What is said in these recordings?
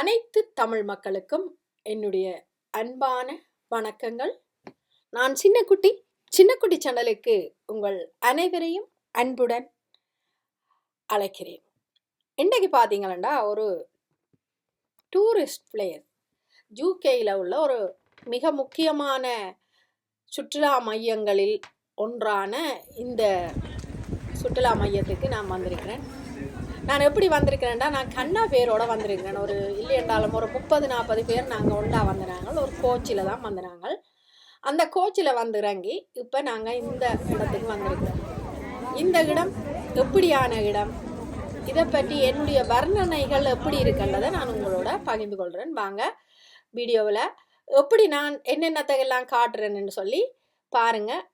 அனைத்து தமிழ் மக்களுக்கும் என்னுடைய அன்பான வணக்கங்கள். நான் சின்னக்குட்டி சின்னக்குட்டி சேனலுக்கு உங்கள் அனைவரையும் அன்புடன் அழைக்கிறேன். இன்றைக்கு பார்த்தீங்களண்டா ஒரு டூரிஸ்ட் பிளேஸ் ஜூகேயில் உள்ள ஒரு மிக முக்கியமான சுற்றுலா மையங்களில் ஒன்றான இந்த சுற்றுலா மையத்துக்கு நான் வந்திருக்கிறேன். நான் எப்படி வந்திருக்கிறேன்டா? நான் கண்ணா பேரோட வந்திருக்கிறேன் ஒரு இல்லையென்றாலும் ஒரு முப்பது நாற்பது பேர் நாங்கள் ஒன்றா வந்தினாங்க ஒரு கோச்சில் தான் வந்தினாங்க அந்த கோச்சில் வந்து இறங்கி இப்போ நாங்கள் இந்த இடத்துக்கு வந்திருக்கிறோம் இந்த இடம் எப்படியான இடம்? இதை பற்றி என்னுடைய வர்ணனைகள் எப்படி இருக்குன்றதை நான் உங்களோட பகிர்ந்து கொள்கிறேன் வாங்க வீடியோவில் எப்படி நான் என்னென்னத்தையெல்லாம் காட்டுறேன்னு சொல்லி பாருங்கள்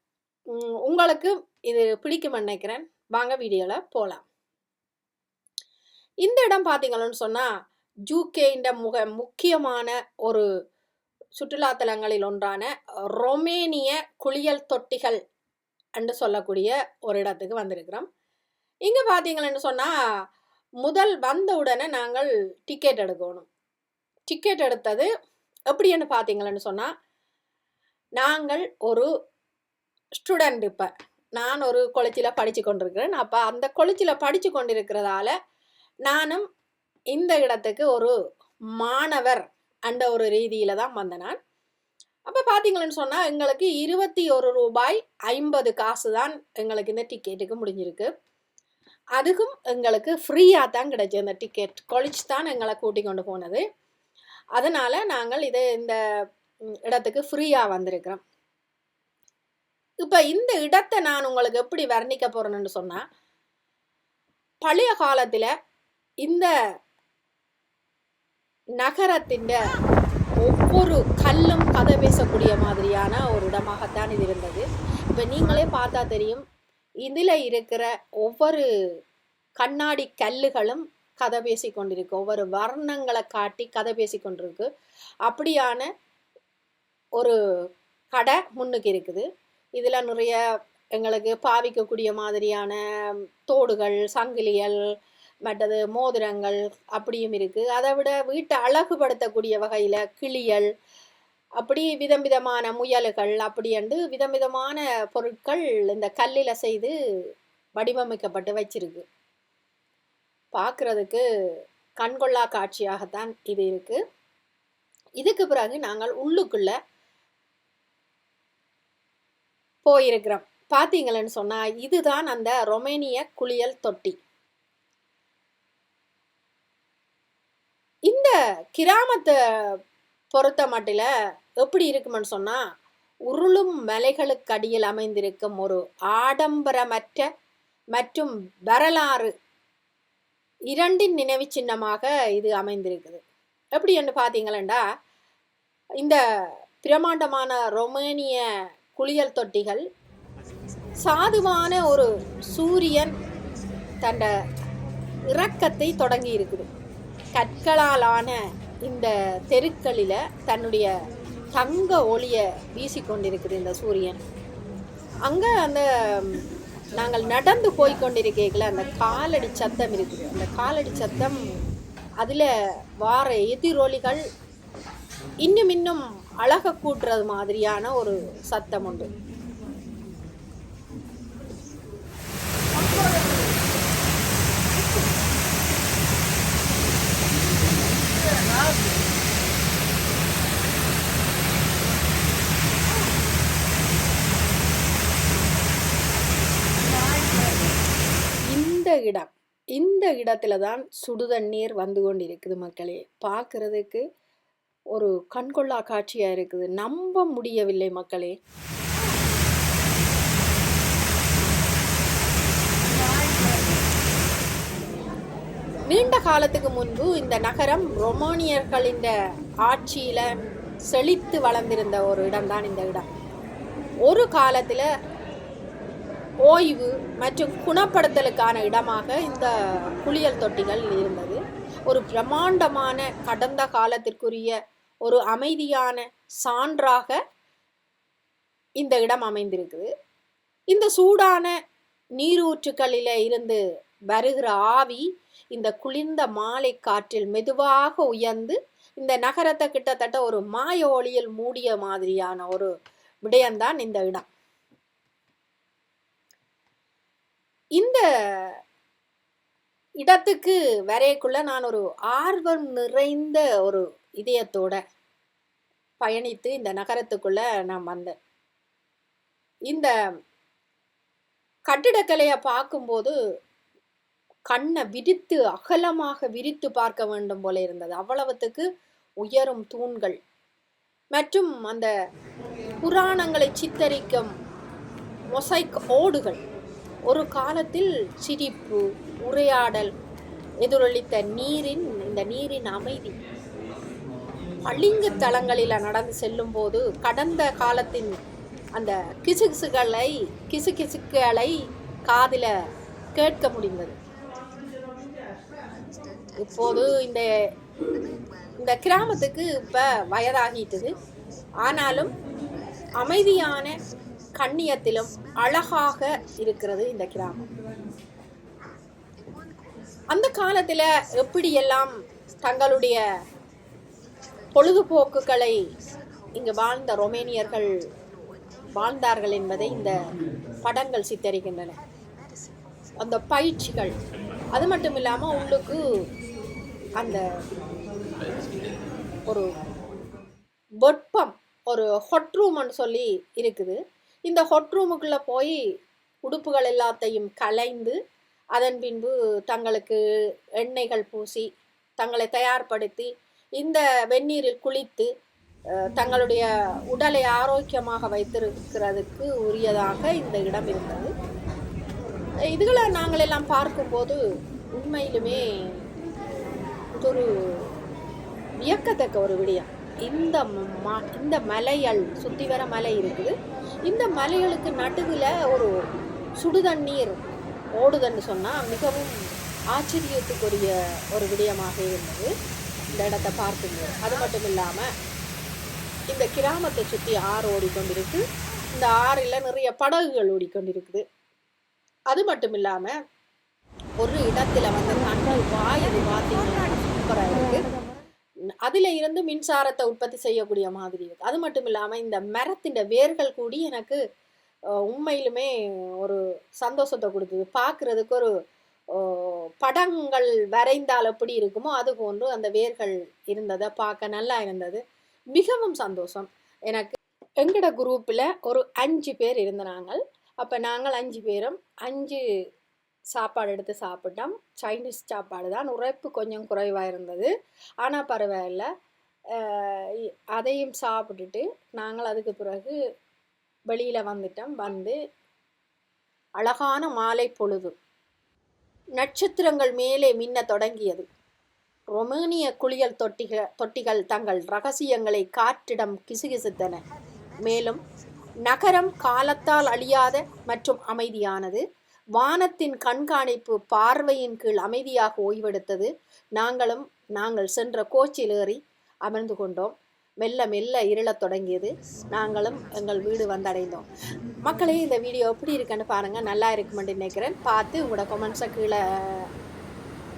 உங்களுக்கு இது பிடிக்கும் நினைக்கிறேன். வாங்க வீடியோவில் போகலாம் இந்த இடம் பார்த்தீங்கன்னு சொன்னால் ஜூகேண்ட முக முக்கியமான ஒரு சுற்றுலாத்தலங்களில் ஒன்றான ரொமேனிய குளியல் தொட்டிகள் என்று சொல்லக்கூடிய ஒரு இடத்துக்கு வந்திருக்கிறோம். இங்கே பார்த்தீங்களன்னு சொன்னால் முதல் வந்த உடனே நாங்கள் டிக்கெட் எடுக்கணும். டிக்கெட் எடுத்தது எப்படின்னு பார்த்தீங்களன்னு சொன்னால் நாங்கள் ஒரு ஸ்டூடெண்ட் இப்போ. நான் ஒரு கொளச்சியில் படித்து கொண்டிருக்கிறேன். அப்போ அந்த கொளச்சியில் படித்து கொண்டிருக்கிறதால நானும் இந்த இடத்துக்கு ஒரு மாணவர் அந்த ஒரு ரீதியில் தான் வந்தேன். நான் அப்போ பார்த்தீங்களன்னு சொன்னால் எங்களுக்கு இருபத்தி ஒரு ரூபாய் ஐம்பது காசு தான் எங்களுக்கு இந்த டிக்கெட்டுக்கு முடிஞ்சிருக்கு. அதுக்கும் எங்களுக்கு ஃப்ரீயாக தான் கிடைச்சி இந்த டிக்கெட் கொழிச்சு தான் எங்களை கூட்டி கொண்டு போனது. அதனால் நாங்கள் இது இந்த இடத்துக்கு ஃப்ரீயாக வந்திருக்கிறோம். இப்போ இந்த இடத்தை நான் உங்களுக்கு எப்படி வர்ணிக்க போகிறேன்னு சொன்னால் பழைய காலத்தில் இந்த நகரத்தின் ஒவ்வொரு கல்லும் கதை பேசக்கூடிய மாதிரியான ஒரு இடமாகத்தான் இது இருந்தது. இப்போ நீங்களே பார்த்தா தெரியும் இதில் இருக்கிற ஒவ்வொரு கண்ணாடி கல்லுகளும் கதை பேசி கொண்டிருக்கு. ஒவ்வொரு வர்ணங்களை காட்டி கதை பேசி கொண்டிருக்கு. அப்படியான ஒரு கடை முன்னுக்கு இருக்குது. இதில் நிறைய எங்களுக்கு பாவிக்கக்கூடிய மாதிரியான தோடுகள் சங்கிலிகள் மற்றது மோதிரங்கள் அப்படியும் இருக்குது அதை விட வீட்டை அழகுபடுத்தக்கூடிய வகையில் கிளியல் அப்படி விதம் விதமான முயல்கள் அப்படி என்று விதம் விதமான பொருட்கள் இந்த கல்லில் செய்து வடிவமைக்கப்பட்டு வச்சிருக்கு. பார்க்குறதுக்கு கண்கொள்ளா காட்சியாகத்தான் இது இருக்குது இதுக்கு பிறகு நாங்கள் உள்ளுக்குள்ளே போயிருக்கிறோம். பார்த்தீங்களேன்னு சொன்னால் இதுதான் அந்த ரொமேனிய குளியல் தொட்டி இந்த கிராமத்தை பொறுத்த மட்டில் எப்படி இருக்குமென்னு சொன்னால் உருளும் மலைகளுக்கு அடியில் அமைந்திருக்கும் ஒரு ஆடம்பரமற்ற மற்றும் வரலாறு இரண்டின் நினைவு சின்னமாக இது அமைந்திருக்குது. எப்படி என்று பார்த்தீங்களா இந்த பிரமாண்டமான ரொமேனிய குளியல் தொட்டிகள் சாதுவான ஒரு சூரியன் தன்ட இறக்கத்தை தொடங்கி இருக்குது. கற்களாலான இந்த தெருக்களில் தன்னுடைய தங்க ஒளியை வீசிக்கொண்டிருக்குது இந்த சூரியன். அங்கே அந்த நாங்கள் நடந்து போய் அந்த காலடி சத்தம் இருக்குது. அந்த காலடி சத்தம் அதில் வார எதிரொலிகள் இன்னும் இன்னும் அழக கூட்டுறது மாதிரியான ஒரு சத்தம் உண்டு இந்த இடம் இந்த இடத்துல தான் சுடுதண்ணீர் வந்து கொண்டிருக்குது மக்களே. பார்க்கறதுக்கு ஒரு கண்கொள்ளா காட்சியாக இருக்குது. நம்ப முடியவில்லை மக்களே. நீண்ட காலத்துக்கு முன்பு இந்த நகரம் ரொமானியர்களின் ஆட்சியில் செழித்து வளர்ந்திருந்த ஒரு இடம்தான் இந்த இடம். ஒரு காலத்தில் ஓய்வு மற்றும் குணப்படுத்தலுக்கான இடமாக இந்த குளியல் தொட்டிகள் இருந்தது. ஒரு பிரம்மாண்டமான கடந்த காலத்திற்குரிய ஒரு அமைதியான சான்றாக இந்த இடம் அமைந்திருக்குது. இந்த சூடான நீரூற்றுக்களில் இருந்து வருகிற ஆவி இந்த குளிர்ந்த மாலை காற்றில் மெதுவாக உயர்ந்து இந்த நகரத்தை கிட்டத்தட்ட ஒரு மாய ஒளியில் மூடிய மாதிரியான ஒரு விடயம்தான் இந்த இடம். இந்த இடத்துக்கு வரையக்குள்ள நான் ஒரு ஆர்வம் நிறைந்த ஒரு இதயத்தோட பயணித்து இந்த நகரத்துக்குள்ள நான் வந்தேன். இந்த கட்டிடக்கலையை பார்க்கும்போது கண்ணை விரித்து அகலமாக விரித்து பார்க்க வேண்டும் போல இருந்தது. அவ்வளவுத்துக்கு உயரும் தூண்கள் மற்றும் அந்த புராணங்களை சித்தரிக்கும் மொசைக் ஓடுகள் ஒரு காலத்தில் சிரிப்பு உரையாடல் எதிரொலித்த நீரின் இந்த நீரின் அமைதி. பளிங்கு தளங்களில் நடந்து செல்லும் போது கடந்த காலத்தின் அந்த கிசுகிசுகளை கிசுகிசுக்களை காதில் கேட்க முடிந்தது. இப்போது இந்த இந்த கிராமத்துக்கு இப்போ வயதாகிட்டது. ஆனாலும் அமைதியான கண்ணியத்திலும் அழகாக இருக்கிறது இந்த கிராமம். அந்த காலத்தில் எப்படியெல்லாம் தங்களுடைய பொழுதுபோக்குகளை இங்கு வாழ்ந்த ரொமேனியர்கள் வாழ்ந்தார்கள் என்பதை இந்த படங்கள் சித்தரிக்கின்றன. அந்த பயிற்சிகள் அது மட்டும் இல்லாமல் உள்ளுக்கு அந்த ஒரு வெப்பம் ஒரு ஹொட் ரூம்னு சொல்லி இருக்குது. இந்த ஹொட் ரூமுக்குள்ளே போய் உடுப்புகள் எல்லாத்தையும் கலைந்து அதன் பின்பு தங்களுக்கு எண்ணெய்கள் பூசி தங்களை தயார்படுத்தி இந்த வெந்நீரில் குளித்து தங்களுடைய உடலை ஆரோக்கியமாக வைத்திருக்கிறதுக்கு உரியதாக இந்த இடம் இருந்தது. இதுகளை நாங்கள் எல்லாம் பார்க்கும்போது உண்மையிலுமே ஒரு வியக்கத்தக்க ஒரு விடயம். இந்த மா இந்த மலைகள் சுற்றி வர மலை இருக்குது. இந்த மலைகளுக்கு நடுவில் ஒரு சுடுதண்ணீர் ஓடுதன்னு சொன்னால் மிகவும் ஆச்சரியத்துக்குரிய ஒரு விடயமாக இருந்தது. இந்த இடத்த பார்க்கும்போது. அது மட்டும் இல்லாமல் இந்த கிராமத்தை சுற்றி ஆறு ஓடிக்கொண்டிருக்கு. இந்த ஆறில் நிறைய படகுகள் ஓடிக்கொண்டிருக்குது. அது மட்டும் இல்லாமல் ஒரு இடத்துல வந்து கண்ணல் வாயது பார்த்தீங்கன்னா அதில் இருந்து மின்சாரத்தை உற்பத்தி செய்யக்கூடிய மாதிரி இருக்கு. அது மட்டும் இல்லாமல் இந்த மரத்தின் வேர்கள் கூடி எனக்கு உண்மையிலுமே ஒரு சந்தோஷத்தை கொடுத்தது. பார்க்குறதுக்கு ஒரு படங்கள் வரைந்தால் எப்படி இருக்குமோ அது போன்று அந்த வேர்கள் இருந்ததை பார்க்க நல்லா இருந்தது. மிகவும் சந்தோஷம். எனக்கு எங்களோட குரூப்பில் ஒரு அஞ்சு பேர் இருந்தாங்க. அப்போ நாங்கள் அஞ்சு பேரும் அஞ்சு சாப்பாடு எடுத்து சாப்பிட்டோம். சைனீஸ் சாப்பாடு தான். உரைப்பு கொஞ்சம் குறைவாக இருந்தது. ஆனால் பரவாயில்ல. அதையும் சாப்பிட்டுட்டு நாங்கள் அதுக்கு பிறகு வெளியில் வந்துட்டோம். வந்து அழகான மாலை பொழுது. நட்சத்திரங்கள் மேலே மின்ன தொடங்கியது. ரொமேனிய குளியல் தொட்டிகள் தொட்டிகள் தங்கள் ரகசியங்களை காற்றிடம் கிசுகிசுத்தன. மேலும் நகரம் காலத்தால் அழியாத மற்றும் அமைதியானது. வானத்தின் கண்காணிப்பு பார்வையின் கீழ் அமைதியாக ஓய்வெடுத்தது. நாங்களும் நாங்கள் சென்ற கோச்சில் ஏறி அமர்ந்து கொண்டோம். மெல்ல மெல்ல இருளத் தொடங்கியது. நாங்களும் எங்கள் வீடு வந்தடைந்தோம். மக்களே இந்த வீடியோ எப்படி இருக்குன்னு பாருங்கள் நல்லா இருக்குமென்று நினைக்கிறேன். பார்த்து உங்களோட கொமெண்ட்ஸை கீழே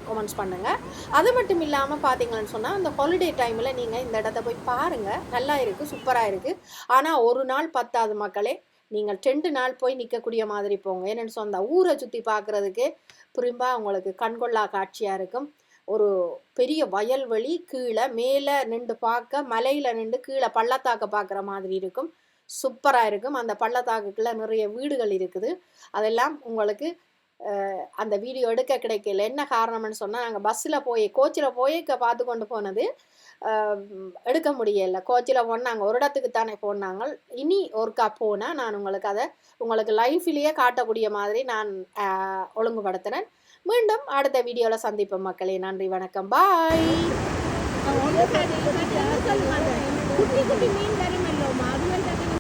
கமெண்ட்ஸ் பண்ணுங்கள் அது மட்டும் இல்லாமல் பார்த்தீங்கன்னு சொன்னால் அந்த ஹாலிடே டைமில் நீங்கள் இந்த இடத்த போய் பாருங்கள் நல்லா இருக்குது சூப்பராக இருக்குது ஆனால் ஒரு நாள் பத்தாது மக்களே. நீங்கள் ரெண்டு நாள் போய் நிற்கக்கூடிய மாதிரி போங்க. என்னென்னு சொந்த ஊரை சுற்றி பார்க்குறதுக்கு புரிம்பா உங்களுக்கு கண்கொள்ளா காட்சியாக இருக்கும். ஒரு பெரிய வயல்வெளி கீழே மேலே நின்று பார்க்க மலையில் நின்று கீழே பள்ளத்தாக்க பார்க்குற மாதிரி இருக்கும். சூப்பராக இருக்கும். அந்த பள்ளத்தாக்குக்குள்ள நிறைய வீடுகள் இருக்குது. அதெல்லாம் உங்களுக்கு அந்த வீடியோ எடுக்க கிடைக்கல. என்ன காரணம்னு சொன்னால் நாங்கள் பஸ்ஸில் போய் கோச்சில் போய் க- பார்த்து கொண்டு போனது எடுக்க முடியலை. கோச்சில் போனாங்க ஒரு இடத்துக்கு தானே போனாங்க. இனி ஒருக்கா போனால் நான் உங்களுக்கு அதை உங்களுக்கு லைஃப்லேயே காட்டக்கூடிய மாதிரி நான் அஹ், ஒழுங்குபடுத்தினேன் மீண்டும் அடுத்த வீடியோவில் சந்திப்போம் மக்களே. நன்றி வணக்கம். பாய் குட்டி குட்டி மீன்